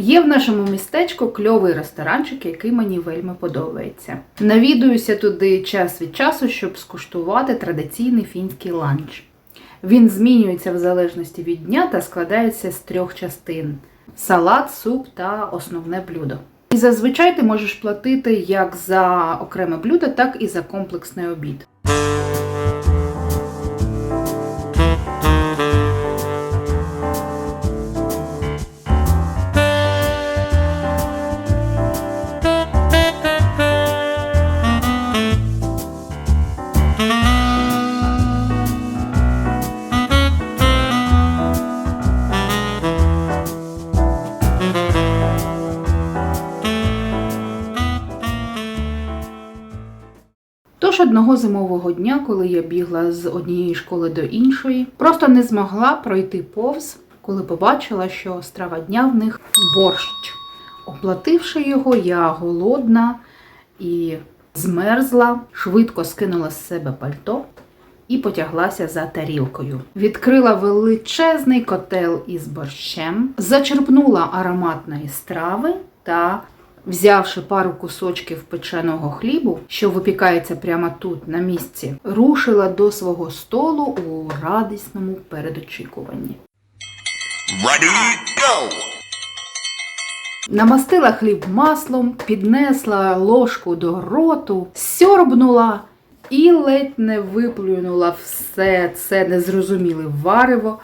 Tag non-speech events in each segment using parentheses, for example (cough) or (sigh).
Є в нашому містечку кльовий ресторанчик, який мені вельми подобається. Навідуюся туди час від часу, щоб скуштувати традиційний фінський ланч. Він змінюється в залежності від дня та складається з трьох частин: салат, суп та основне блюдо. І зазвичай ти можеш платити як за окреме блюдо, так і за комплексний обід. Тож одного зимового дня, коли я бігла з однієї школи до іншої, просто не змогла пройти повз, коли побачила, що страва дня в них борщ. Оплативши його, я голодна і змерзла, швидко скинула з себе пальто і потяглася за тарілкою. Відкрила величезний котел із борщем, зачерпнула ароматної страви та Взявши пару кусочків печеного хлібу, що випікається прямо тут, на місці, рушила до свого столу у радісному передочікуванні. Ready, go! Намастила хліб маслом, піднесла ложку до роту, сьорбнула і ледь не виплюнула все це незрозуміле варево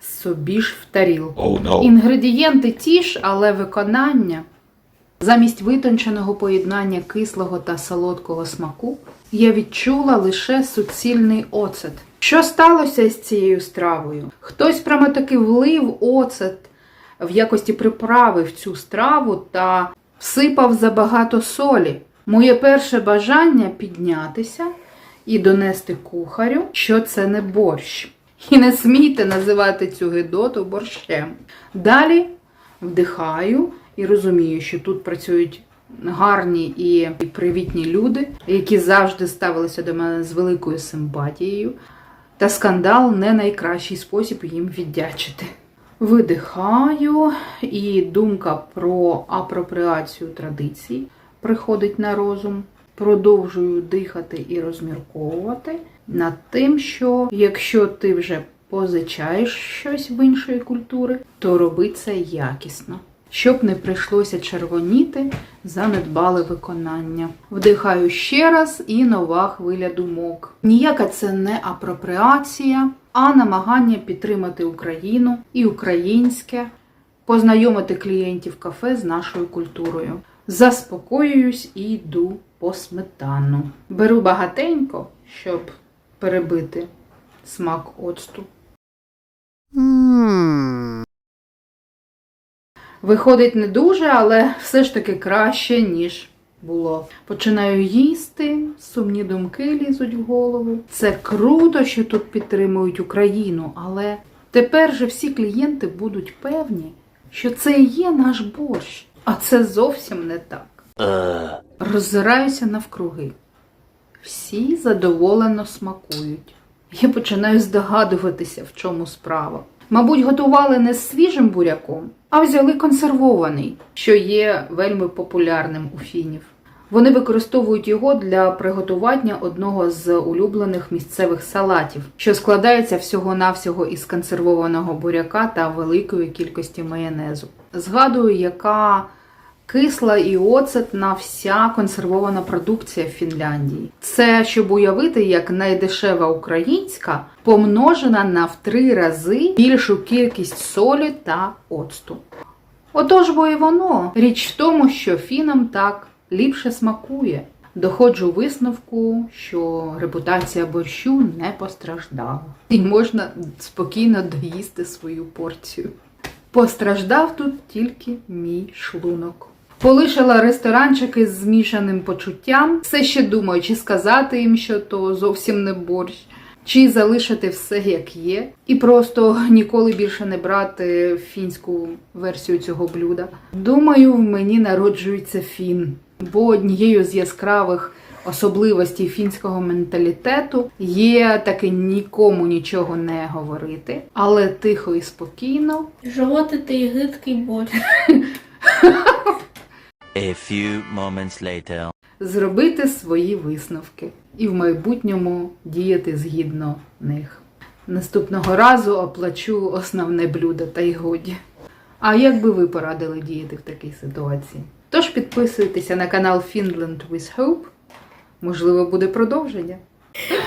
собі ж в тарілку. Oh no. Інгредієнти ті ж, але виконання. Замість витонченого поєднання кислого та солодкого смаку я відчула лише суцільний оцет. Що сталося з цією стравою? Хтось прямо таки влив оцет в якості приправи в цю страву та всипав забагато солі. Моє перше бажання піднятися і донести кухарю, що це не борщ. І не смійте називати цю гидоту борщем. Далі вдихаю і розумію, що тут працюють гарні і привітні люди, які завжди ставилися до мене з великою симпатією. Та скандал не найкращий спосіб їм віддячити. Видихаю, і думка про апропріацію традицій приходить на розум. Продовжую дихати і розмірковувати над тим, що якщо ти вже позичаєш щось в іншої культури, то роби це якісно. Щоб не прийшлося червоніти, занедбали виконання. Вдихаю ще раз і нова хвиля думок. Ніяка це не апропріація, а намагання підтримати Україну і українське, познайомити клієнтів кафе з нашою культурою. Заспокоююсь і йду по сметану. Беру багатенько, щоб перебити смак оцту. Виходить не дуже, але все ж таки краще, ніж було. Починаю їсти, сумні думки лізуть в голову. Це круто, що тут підтримують Україну, але тепер же всі клієнти будуть певні, що це і є наш борщ. А це зовсім не так. Роззираюся навкруги. Всі задоволено смакують. Я починаю здогадуватися, в чому справа. Мабуть, готували не з свіжим буряком, а взяли консервований, що є вельми популярним у фінів. Вони використовують його для приготування одного з улюблених місцевих салатів, що складається всього-навсього із консервованого буряка та великої кількості майонезу. Згадую, яка кисла і оцетна вся консервована продукція в Фінляндії. Це щоб уявити, як найдешева українська помножена на в три рази більшу кількість солі та оцту. Отож бо і воно. Річ в тому, що фінам так ліпше смакує. Доходжу висновку, що репутація борщу не постраждала. І можна спокійно доїсти свою порцію. Постраждав тут тільки мій шлунок. Полишила ресторанчики з змішаним почуттям, все ще думаю, чи сказати їм, що то зовсім не борщ, чи залишити все як є, і просто ніколи більше не брати фінську версію цього блюда. Думаю, в мені народжується фін, бо однією з яскравих особливостей фінського менталітету є таки нікому нічого не говорити, але тихо і спокійно Животити і гидкий борщ. (laughs) A few moments later. зробити свої висновки і в майбутньому діяти згідно них. Наступного разу оплачу основне блюдо та й годі. А як би ви порадили діяти в такій ситуації? Тож підписуйтеся на канал Finland with Hope. Можливо, буде продовження.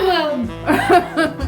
Well, (laughs)